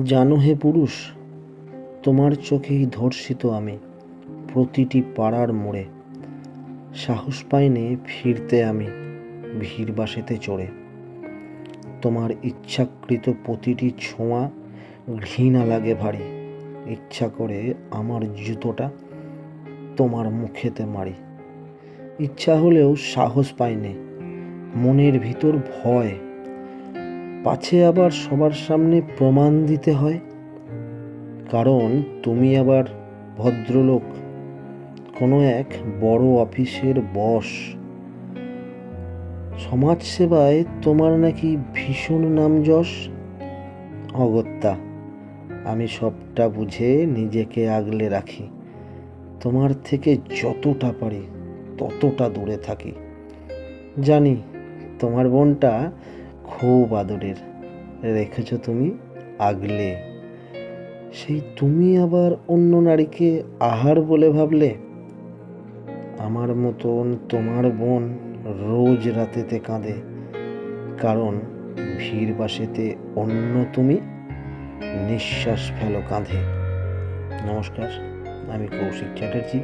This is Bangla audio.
জানো হে পুরুষ, তোমার চোখেই ধর্ষিত আমি প্রতিটি পাড়ার মোড়ে। সাহস পাইনে ফিরতে আমি ভিড় বাসেতে চড়ে। তোমার ইচ্ছাকৃত প্রতিটি ছোঁয়া ঘৃণা লাগে ভারী। ইচ্ছা করে আমার জুতোটা তোমার মুখেতে মারি। ইচ্ছা হলেও সাহস পাইনে, মনের ভিতর ভয় পাছে আবার সবার সামনে প্রমাণ দিতে হয়? কারণ তুমি আবার ভদ্রলোক, কোনো এক বড় অফিসের বস। সমাজসেবায় তোমার নাকি ভীষণ নাম যশ? অগত্যা, আমি সবটা বুঝে নিজেকে আগলে রাখি। তোমার থেকে যতটা পারি ততটা দূরে থাকি। জানি, তোমার বোনটা খুব আদরের। রেখেছ তুমি আগলে। সেই তুমি আবার অন্য নারীকে আহার বলে ভাবলে? আমার মতন তোমার বোন রোজ রাতেতে কাঁদে। কারণ ভিড় বাসেতে অন্য তুমি নিঃশ্বাস ফেলো কাঁধে। নমস্কার, আমি কৌশিক চ্যাটার্জি।